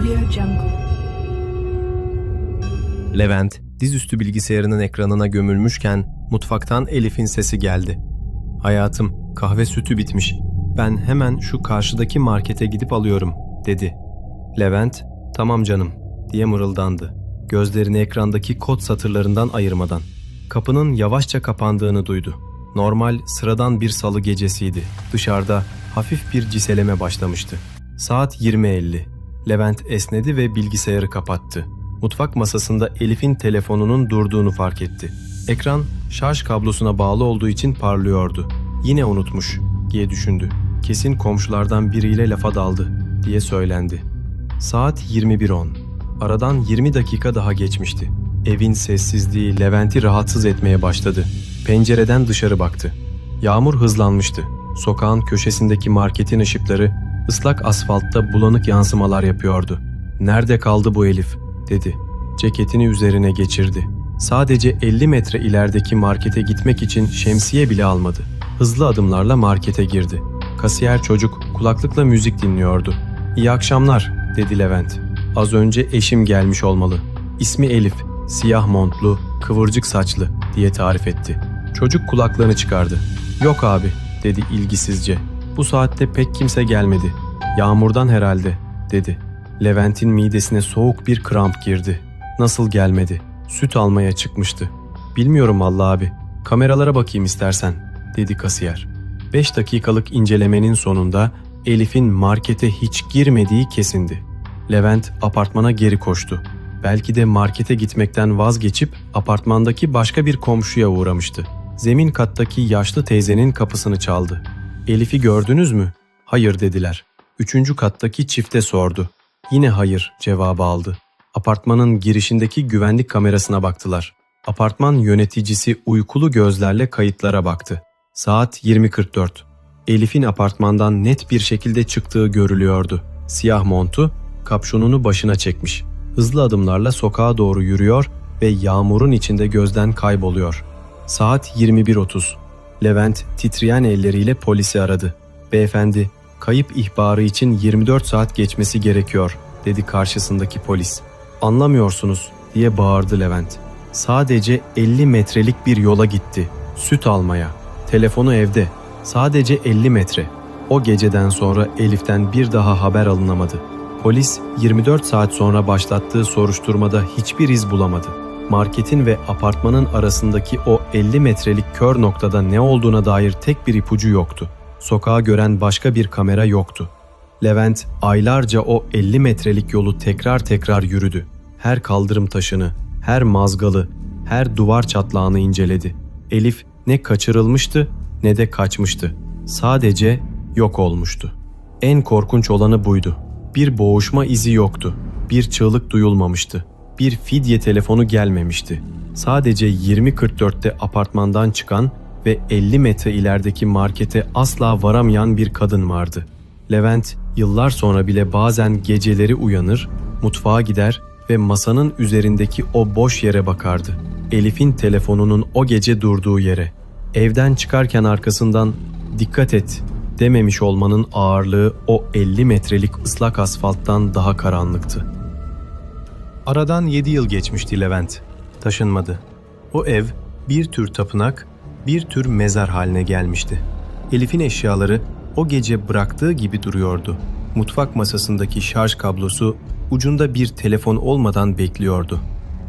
Jungle. Levent, dizüstü bilgisayarının ekranına gömülmüşken mutfaktan Elif'in sesi geldi. Hayatım, kahve sütü bitmiş. Ben hemen şu karşıdaki markete gidip alıyorum, dedi. Levent, tamam canım, diye mırıldandı. Gözlerini ekrandaki kod satırlarından ayırmadan. Kapının yavaşça kapandığını duydu. Normal, sıradan bir salı gecesiydi. Dışarıda hafif bir ciseleme başlamıştı. Saat 20.50. Levent esnedi ve bilgisayarı kapattı. Mutfak masasında Elif'in telefonunun durduğunu fark etti. Ekran şarj kablosuna bağlı olduğu için parlıyordu. Yine unutmuş diye düşündü. Kesin komşulardan biriyle lafa daldı diye söylendi. Saat 21.10. Aradan 20 dakika daha geçmişti. Evin sessizliği Levent'i rahatsız etmeye başladı. Pencereden dışarı baktı. Yağmur hızlanmıştı. Sokağın köşesindeki marketin ışıkları ıslak asfaltta bulanık yansımalar yapıyordu. Nerede kaldı bu Elif? dedi. Ceketini üzerine geçirdi. Sadece 50 metre ilerideki markete gitmek için şemsiye bile almadı. Hızlı adımlarla markete girdi. Kasiyer çocuk kulaklıkla müzik dinliyordu. İyi akşamlar, dedi Levent. Az önce eşim gelmiş olmalı. İsmi Elif, siyah montlu, kıvırcık saçlı diye tarif etti. Çocuk kulaklığını çıkardı. Yok abi, dedi ilgisizce. Bu saatte pek kimse gelmedi. Yağmurdan herhalde, dedi. Levent'in midesine soğuk bir kramp girdi. Nasıl gelmedi? Süt almaya çıkmıştı. Bilmiyorum vallahi abi. Kameralara bakayım istersen, dedi kasiyer. Beş dakikalık incelemenin sonunda Elif'in markete hiç girmediği kesindi. Levent apartmana geri koştu. Belki de markete gitmekten vazgeçip apartmandaki başka bir komşuya uğramıştı. Zemin kattaki yaşlı teyzenin kapısını çaldı. Elif'i gördünüz mü? Hayır dediler. Üçüncü kattaki çifte sordu. Yine hayır cevabı aldı. Apartmanın girişindeki güvenlik kamerasına baktılar. Apartman yöneticisi uykulu gözlerle kayıtlara baktı. Saat 20.44. Elif'in apartmandan net bir şekilde çıktığı görülüyordu. Siyah montu, kapşonunu başına çekmiş. Hızlı adımlarla sokağa doğru yürüyor ve yağmurun içinde gözden kayboluyor. Saat 21.30. Levent titreyen elleriyle polisi aradı. Beyefendi, kayıp ihbarı için 24 saat geçmesi gerekiyor, dedi karşısındaki polis. Anlamıyorsunuz, diye bağırdı Levent. Sadece 50 metrelik bir yola gitti. Süt almaya. Telefonu evde. Sadece 50 metre. O geceden sonra Elif'ten bir daha haber alınamadı. Polis 24 saat sonra başlattığı soruşturmada hiçbir iz bulamadı. Marketin ve apartmanın arasındaki o 50 metrelik kör noktada ne olduğuna dair tek bir ipucu yoktu. Sokağı gören başka bir kamera yoktu. Levent aylarca o 50 metrelik yolu tekrar tekrar yürüdü. Her kaldırım taşını, her mazgalı, her duvar çatlağını inceledi. Elif ne kaçırılmıştı ne de kaçmıştı. Sadece yok olmuştu. En korkunç olanı buydu. Bir boğuşma izi yoktu. Bir çığlık duyulmamıştı. Bir fidye telefonu gelmemişti. Sadece 20.44'te apartmandan çıkan ve 50 metre ilerideki markete asla varamayan bir kadın vardı. Levent yıllar sonra bile bazen geceleri uyanır, mutfağa gider ve masanın üzerindeki o boş yere bakardı. Elif'in telefonunun o gece durduğu yere. Evden çıkarken arkasından dikkat et dememiş olmanın ağırlığı o 50 metrelik ıslak asfalttan daha karanlıktı. Aradan 7 yıl geçmişti Levent. Taşınmadı. O ev bir tür tapınak, bir tür mezar haline gelmişti. Elif'in eşyaları o gece bıraktığı gibi duruyordu. Mutfak masasındaki şarj kablosu ucunda bir telefon olmadan bekliyordu.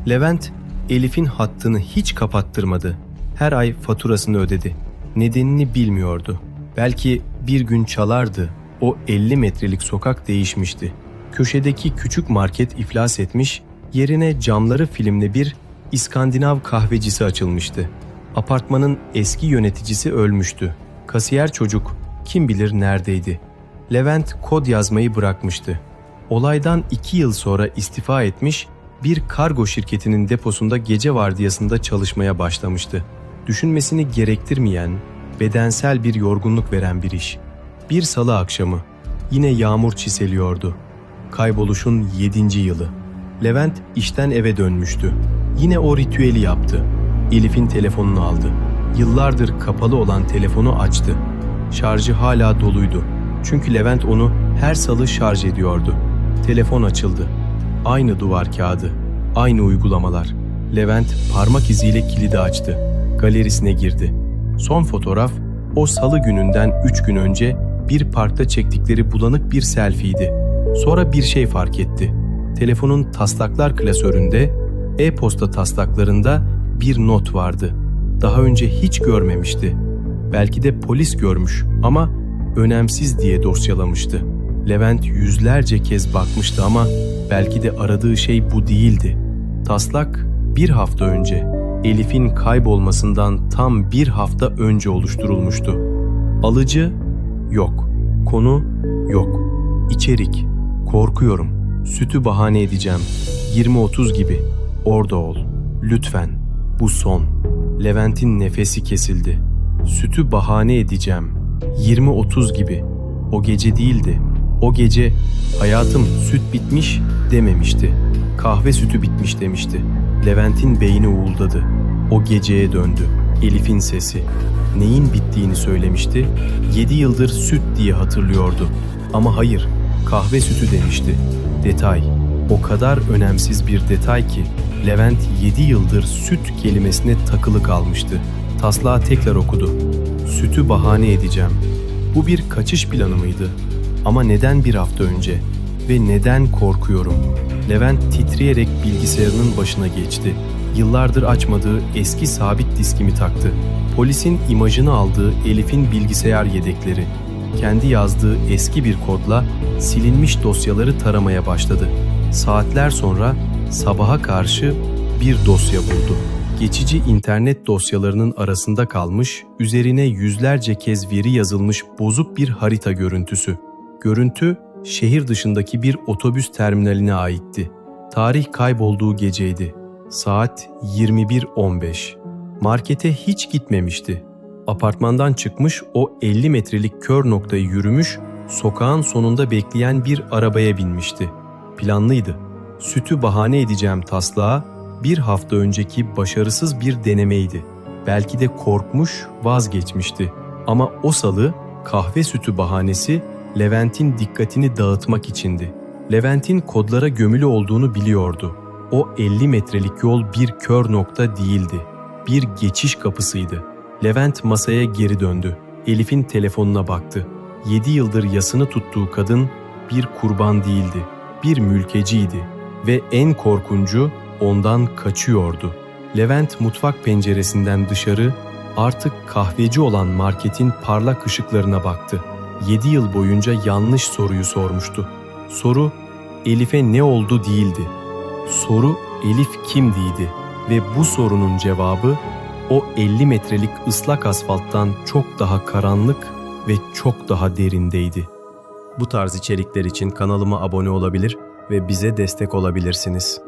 Levent, Elif'in hattını hiç kapattırmadı. Her ay faturasını ödedi. Nedenini bilmiyordu. Belki bir gün çalardı. O 50 metrelik sokak değişmişti. Köşedeki küçük market iflas etmiş, yerine camları filmli bir İskandinav kahvecisi açılmıştı. Apartmanın eski yöneticisi ölmüştü. Kasiyer çocuk kim bilir neredeydi. Levent kod yazmayı bırakmıştı. Olaydan iki yıl sonra istifa etmiş, bir kargo şirketinin deposunda gece vardiyasında çalışmaya başlamıştı. Düşünmesini gerektirmeyen, bedensel bir yorgunluk veren bir iş. Bir salı akşamı, yine yağmur çiseliyordu. Kayboluşun yedinci yılı. Levent işten eve dönmüştü. Yine o ritüeli yaptı. Elif'in telefonunu aldı. Yıllardır kapalı olan telefonu açtı. Şarjı hala doluydu. Çünkü Levent onu her salı şarj ediyordu. Telefon açıldı. Aynı duvar kağıdı, aynı uygulamalar. Levent parmak iziyle kilidi açtı. Galerisine girdi. Son fotoğraf o salı gününden 3 gün önce bir parkta çektikleri bulanık bir selfie'ydi. Sonra bir şey fark etti. Telefonun taslaklar klasöründe, e-posta taslaklarında bir not vardı. Daha önce hiç görmemişti. Belki de polis görmüş ama önemsiz diye dosyalamıştı. Levent yüzlerce kez bakmıştı ama belki de aradığı şey bu değildi. Taslak bir hafta önce Elif'in kaybolmasından tam bir hafta önce oluşturulmuştu. Alıcı yok. Konu yok. İçerik korkuyorum. Sütü bahane edeceğim. 20-30 gibi. Orada ol. Lütfen. Bu son. Levent'in nefesi kesildi. Sütü bahane edeceğim. 20-30 gibi. O gece değildi. O gece hayatım süt bitmiş dememişti. Kahve sütü bitmiş demişti. Levent'in beyni uğuldadı. O geceye döndü. Elif'in sesi. Neyin bittiğini söylemişti. Yedi yıldır süt diye hatırlıyordu. Ama hayır, kahve sütü demişti. Detay. O kadar önemsiz bir detay ki Levent yedi yıldır süt kelimesine takılı kalmıştı. Taslağı tekrar okudu. Sütü bahane edeceğim. Bu bir kaçış planı mıydı? Ama neden bir hafta önce? Ve neden korkuyorum? Levent titreyerek bilgisayarının başına geçti. Yıllardır açmadığı eski sabit diskimi taktı. Polisin imajını aldığı Elif'in bilgisayar yedekleri. Kendi yazdığı eski bir kodla silinmiş dosyaları taramaya başladı. Saatler sonra sabaha karşı bir dosya buldu. Geçici internet dosyalarının arasında kalmış, üzerine yüzlerce kez veri yazılmış bozuk bir harita görüntüsü. Görüntü şehir dışındaki bir otobüs terminaline aitti. Tarih kaybolduğu geceydi. Saat 21.15. Markete hiç gitmemişti. Apartmandan çıkmış o 50 metrelik kör noktayı yürümüş, sokağın sonunda bekleyen bir arabaya binmişti. Planlıydı. Sütü bahane edeceğim taslağa bir hafta önceki başarısız bir denemeydi. Belki de korkmuş, vazgeçmişti. Ama o salı kahve sütü bahanesi Levent'in dikkatini dağıtmak içindi. Levent'in kodlara gömülü olduğunu biliyordu. O 50 metrelik yol bir kör nokta değildi. Bir geçiş kapısıydı. Levent masaya geri döndü. Elif'in telefonuna baktı. 7 yıldır yasını tuttuğu kadın bir kurban değildi. Bir mülkeciydi ve en korkuncu ondan kaçıyordu. Levent mutfak penceresinden dışarı artık kahveci olan marketin parlak ışıklarına baktı. 7 yıl boyunca yanlış soruyu sormuştu. Soru Elif'e ne oldu değildi. Soru Elif kimdiydi ve bu sorunun cevabı o 50 metrelik ıslak asfalttan çok daha karanlık ve çok daha derindeydi. Bu tarz içerikler için kanalıma abone olabilir ve bize destek olabilirsiniz.